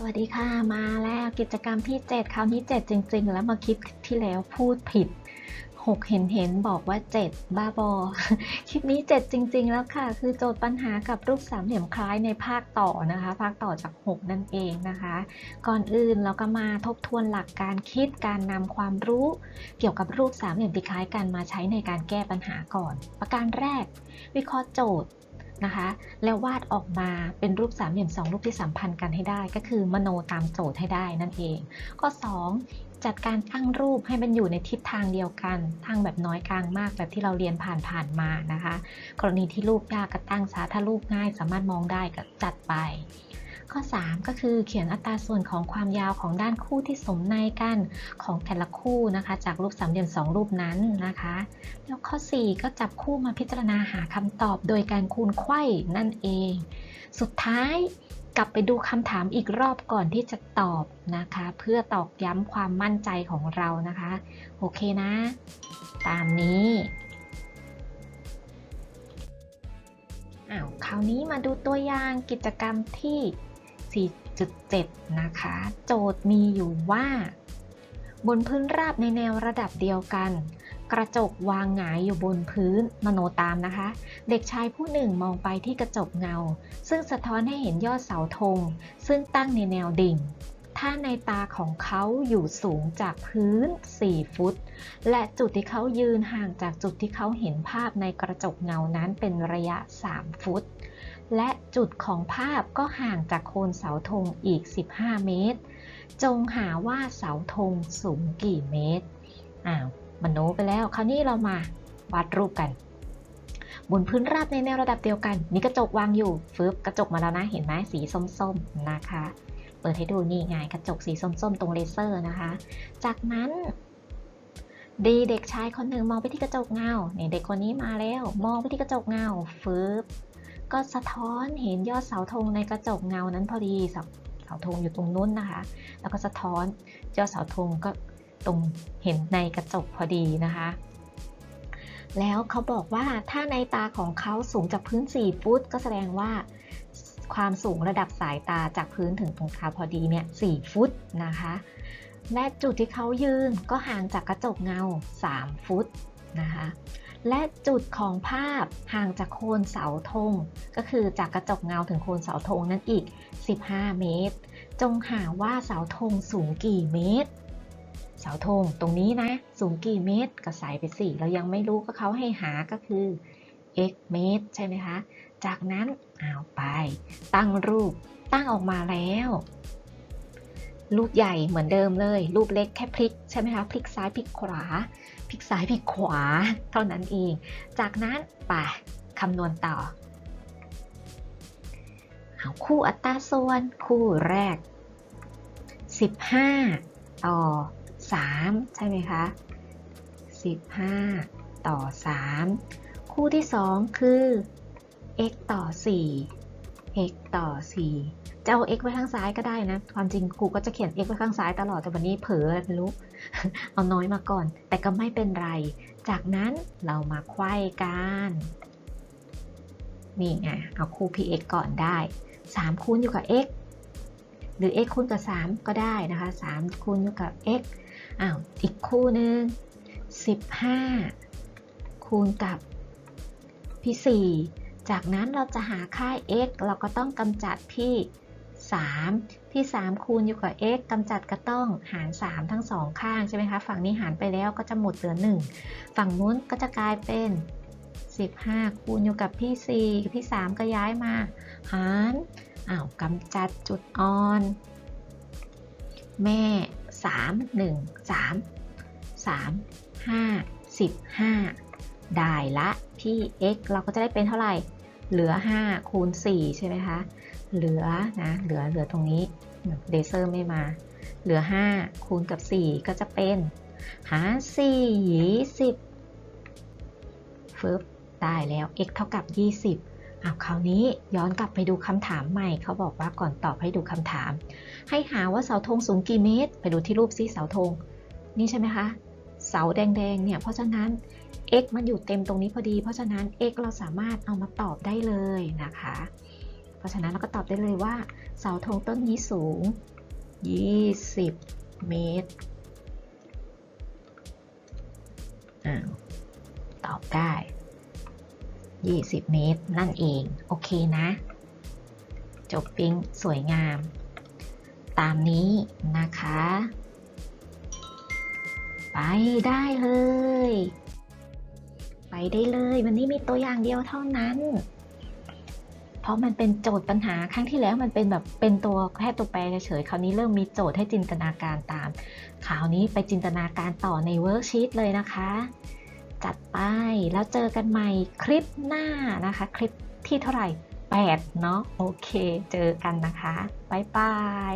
สวัสดีค่ะ มาแล้วกิจกรรมที่ 7 คราวนี้ 7 จริง ๆ แล้วมาคลิปที่แล้วพูดผิด 6 เห็นเห็นบอกว่า 7 บ้าบอ คลิปนี้ 7 จริง ๆ แล้วค่ะ คือโจทย์ปัญหากับรูปสามเหลี่ยมคล้ายในภาคต่อนะคะ ภาคต่อจาก 6 นั่นเองนะคะ ก่อนอื่นเราก็มาทบทวนหลักการคิดการนำความรู้ เกี่ยวกับรูปสามเหลี่ยมที่คล้ายกันมาใช้ในการแก้ปัญหาก่อน ประการแรก วิเคราะห์โจทย์ นะคะ แล้ววาดออกมาเป็นรูปสามเหลี่ยมสองรูปที่สัมพันธ์กันให้ได้ ก็คือมโนตามโจทย์ให้ได้นั่นเอง ข้อ 2 จัดการตั้งรูปให้มันอยู่ในทิศทางเดียวกันตั้งแบบน้อยกลางมากแบบที่เราเรียนผ่านๆมานะคะ กรณีที่รูปยากก็ตั้งซะถ้ารูปง่ายสามารถมองได้ก็จัดไป ข้อ 3 ก็คือเขียนอัตราส่วนของความยาวของด้านคู่ที่สมในกันของแต่ละคู่นะคะ จากรูปสามเหลี่ยมสองรูปนั้นนะคะ แล้วข้อ 4 ก็จับคู่มาพิจารณาหาคำตอบโดยการคูณไขว้นั่นเอง สุดท้ายกลับไปดูคำถามอีกรอบก่อนที่จะตอบนะคะ เพื่อตอกย้ำความมั่นใจของเรานะคะ โอเคนะ ตามนี้อ้าวคราวนี้มาดูตัวอย่างกิจกรรมที่ 4.7 นะคะ โจทย์มีอยู่ว่า บนพื้นราบในแนวระดับเดียวกัน กระจกวางหงายอยู่บนพื้นมโนตามนะคะ เด็กชายผู้หนึ่งมองไปที่กระจกเงา ซึ่งสะท้อนให้เห็นยอดเสาธง ซึ่งตั้งในแนวดิ่ง ถ้าในตาของเขาอยู่สูงจากพื้น 4 ฟุต และจุดที่เขายืนห่างจากจุดที่เขาเห็นภาพในกระจกเงานั้นเป็นระยะ 3 ฟุต และจุดของภาพก็ห่างจากโคนเสาธงอีก 15 เมตร จงหาว่าเสาธงสูงกี่เมตร อ้าวมโนไปแล้ว คราวนี้เรามาวาดรูปกัน บนพื้นราบในแนวระดับเดียวกันมีกระจกวางอยู่ฟึบกระจกมาแล้วนะ เห็นไหมสีส้มๆนะคะ เปิดให้ดูนี่ไงกระจกสีส้มๆ ตรงเลเซอร์นะคะ จากนั้นดีเด็กชายคนหนึ่งมองไปที่กระจกเงาเนี่ยเด็กคนนี้มาแล้ว มองไปที่กระจกเงาฟึบ ก็สะท้อนเห็นยอดเสาธงในกระจกเงานั้นพอดีเสาเสาธงอยู่ตรงนู้นนะคะ แล้วก็สะท้อนยอดเสาธงก็ตรงเห็นในกระจกพอดีนะคะ แล้วเขาบอกว่าถ้าในตาของเขาสูงจากพื้น 4 ฟุต ก็แสดงว่าความสูงระดับสายตาจากพื้นถึงตรงขาพอดีเนี่ย4ฟุตนะคะ และจุดที่เขายืนก็ห่างจากกระจกเงา 3 ฟุต นะคะและจุดของภาพห่างจากโคนเสาธงก็คือจากกระจกเงาถึงโคนเสาธงนั้นอีก 15 เมตร จงหาว่าเสาธงสูงกี่เมตร เสาธงตรงนี้นะ สูงกี่เมตรก็ใส่ไปสิเรายังไม่รู้ก็เขาให้หาก็คือ x เมตร ใช่ไหมคะ จากนั้นเอาไป ตั้งรูปตั้งออกมาแล้ว รูปใหญ่เหมือนเดิมเลยรูปเล็กแค่พลิกใช่ไหมคะ พลิกซ้ายพลิกขวา พลิกซ้ายพลิกขวา เท่านั้นเอง จากนั้นไปคำนวณต่อเอาคู่อัตราส่วนคู่แรก 15 ต่อ 3 ใช่ไหมคะ 15 ต่อ 3 คู่ที่ 2 คือ x ต่อ 4 x ต่อ 4 จะเอา x ไว้ข้างซ้ายก็ได้นะ ความจริงครูก็จะเขียน x ไว้ข้างซ้ายตลอดแต่วันนี้เผลอไรไม่รู้ เอาน้อยมาก่อน แต่ก็ไม่เป็นไร จากนั้นเรามาไขว้กัน นี่ไง เอาคู่ px ก่อนได้ 3 คูณอยู่กับ x หรือ x คูณกับ 3 ก็ได้นะคะ 3 คูณอยู่กับ x อ้าว อีกคู่หนึ่ง15 คูณกับพี่4จากนั้นเราจะหาค่า x เราก็ต้องกำจัดพี่ 3 ที่ 3 คูณอยู่กับ x กำจัดก็ต้องหาร 3 ทั้งสองข้างใช่ไหมคะ ฝั่งนี้หารไปแล้วก็จะหมดเหลือ 1 ฝั่งนู้นก็จะกลายเป็น 15 คูณอยู่กับพี่ 4 พี่ 3 ก็ย้ายมา หารอ้าวกำจัดจุดอ่อน แม่ 3 1 3 3 5 15 ได้ละ พี่ x เราก็จะได้เป็นเท่าไหร่ เหลือ 5 คูณ 4 ใช่ไหมคะ เหลือนะเหลือเหลือตรงนี้เลเซอร์ไม่มา เหลือ 5 คูณกับ 4 ก็จะเป็น หา4 20ฟึบได้แล้ว x เท่ากับ 20อ้าวคราวนี้ย้อนกลับไปดูคำถามใหม่ เขาบอกว่าก่อนตอบให้ดูคำถาม ให้หาว่าเสาธงสูงกี่เมตร ไปดูที่รูปซิเสาธง นี่ใช่ไหมคะ เสาแดงๆ เนี่ย เพราะฉะนั้น x มันอยู่เต็มตรงนี้พอดี เพราะฉะนั้น x เราสามารถเอามาตอบได้เลยนะคะ เพราะฉะนั้นเราก็ตอบได้เลยว่า เสาธงต้นนี้สูง 20 เมตรอ้าวตอบได้ 20 เมตรนั่นเอง โอเคนะ จบปิ้งสวยงาม ตามนี้นะคะ ไปได้เลย ไปได้เลย วันนี้มีตัวอย่างเดียวเท่านั้น ราะมันเป็นโจทย์ปัญหาครั้งที่แล้วมันเป็นแบบเป็นตัวแค่ตัวแปรเฉยๆคราวนี้เริ่มมีโจทย์ให้จินตนาการตามคราวนี้ไปจินตนาการต่อในเวิร์กชีตเลยนะคะ จัดไปแล้วเจอกันใหม่คลิปหน้านะคะ คลิปที่เท่าไหร่ 8 เนาะโอเค เจอกันนะคะ บ๊ายบาย